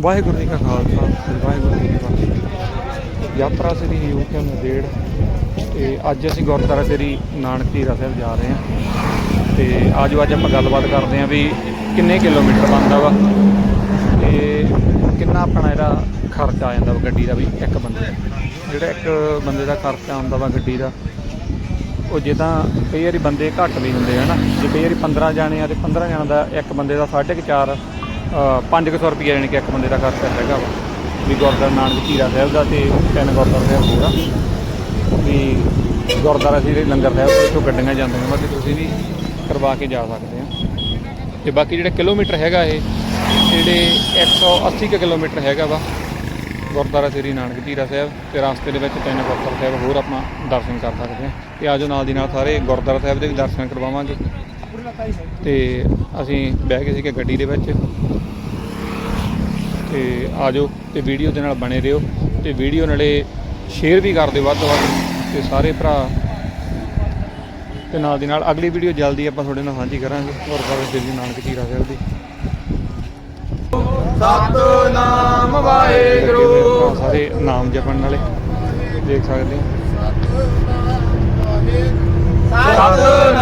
ਵਾਹਿਗੁਰੂ ਜੀ ਕਾ ਖਾਲਸਾ, ਵਾਹਿਗੁਰੂ ਜੀ ਕੀ ਫਤਿਹ। ਯਾਤਰਾ ਸ੍ਰੀ ਯੂਕੇ ਨੰਦੇੜ ਤੇ ਅੱਜ ਅਸੀਂ ਗੁਰਦੁਆਰਾ ਸ੍ਰੀ ਨਾਨਕ ਧੀਰਾ ਸਾਹਿਬ ਜਾ ਰਹੇ ਹਾਂ। ਤੇ ਆਜੋ ਅੱਜ ਆਪਾਂ ਗੱਲਬਾਤ ਕਰਦੇ ਹਾਂ ਵੀ ਕਿੰਨੇ ਕਿਲੋਮੀਟਰ ਬਣਦਾ ਵਾ, ਤੇ ਕਿੰਨਾ ਆਪਣਾ ਇਹਦਾ ਖਰਚਾ ਆ ਜਾਂਦਾ ਵਾ ਗੱਡੀ ਦਾ ਵੀ ਇੱਕ ਬੰਦੇ ਦਾ? ਜਿਹੜਾ ਇੱਕ ਬੰਦੇ ਦਾ ਖਰਚਾ ਆਉਂਦਾ ਵਾ ਗੱਡੀ ਦਾ, ਉਹ ਜਿੱਦਾਂ ਕਈ ਵਾਰੀ ਬੰਦੇ ਘੱਟ ਵੀ ਹੁੰਦੇ ਆ ਨਾ। ਜੇ ਕਈ ਵਾਰੀ 15 ਜਾਣੇ ਆ, ਤੇ 15 ਜਣਾਂ ਦਾ ਇੱਕ ਬੰਦੇ ਦਾ 4.5 500 ਰੁਪਏ ਯਾਨੀ ਕਿ ਇੱਕ ਬੰਦੇ ਦਾ ਖਰਚਾ ਹੈਗਾ ਵਾ। ਵੀ ਗੁਰਦੁਆਰਾ ਨਾਨਕ ਧੀਰਾ ਸਾਹਿਬ ਦਾ ਤੇ ਤਿੰਨ ਗੁਰਦੁਆਰਾ ਸਾਹਿਬ ਹੋਰ ਵੀ ਗੁਰਦੁਆਰਾ ਜਿਹੜੇ ਲੰਗਰ ਸਾਹਿਬ ਤੋਂ ਇੱਥੋਂ ਗੱਡੀਆਂ ਜਾਂਦੀਆਂ ਵਾ ਤੇ ਤੁਸੀਂ ਵੀ ਕਰਵਾ ਕੇ ਜਾ ਸਕਦੇ ਆ ਤੇ ਬਾਕੀ ਜਿਹੜਾ ਕਿਲੋਮੀਟਰ ਹੈਗਾ ਇਹ ਜਿਹੜੇ 180 ਕੁ ਕਿਲੋਮੀਟਰ ਹੈਗਾ ਵਾ ਗੁਰਦੁਆਰਾ ਸ੍ਰੀ ਨਾਨਕ ਧੀਰਾ ਸਾਹਿਬ ਤੇ ਰਸਤੇ ਦੇ ਵਿੱਚ ਤਿੰਨ ਗੁਰਦੁਆਰਾ ਸਾਹਿਬ ਹੋਰ ਆਪਾਂ ਦਰਸ਼ਨ ਕਰ ਸਕਦੇ ਹਾਂ। ਤੇ ਆਜੋ ਨਾਲ ਦੀ ਨਾਲ ਸਾਰੇ ਗੁਰਦੁਆਰਾ ਸਾਹਿਬ ਦੇ ਵੀ ਦਰਸ਼ਨ ਕਰਵਾਵਾਂਗੇ। ਤੇ ਅਸੀਂ ਬਹਿ ਗਏ ਸੀਗੇ ਗੱਡੀ ਦੇ ਵਿੱਚ। ਤੇ ਆਜੋ ਤੇ ਵੀਡੀਓ ਦੇ ਨਾਲ ਬਣੇ ਰਹੋ ਤੇ ਵੀਡੀਓ ਨਾਲੇ ਸ਼ੇਅਰ ਵੀ ਕਰ ਦਿਓ ਵੱਧ ਤੋਂ ਵੱਧ ਤੇ ਸਾਰੇ ਭਰਾ ਤੇ ਨਾਲ ਦੀ ਨਾਲ ਅਗਲੀ ਵੀਡੀਓ ਜਲਦੀ ਆਪਾਂ ਤੁਹਾਡੇ ਨਾਲ ਸਾਂਝੀ ਕਰਾਂਗੇ। ਗੁਰਦੁਆਰਾ ਸ੍ਰੀ ਨਾਨਕ ਧੀਰਾ ਸਾਹਿਬ ਦੀ। ਸਤਨਾਮ ਵਾਹਿਗੁਰੂ। ਸਾਰੇ ਨਾਮ ਜਪਣ ਵਾਲੇ ਦੇਖ ਸਕਦੇ ਹੋ। ਸਤਨਾਮ ਵਾਹਿਗੁਰੂ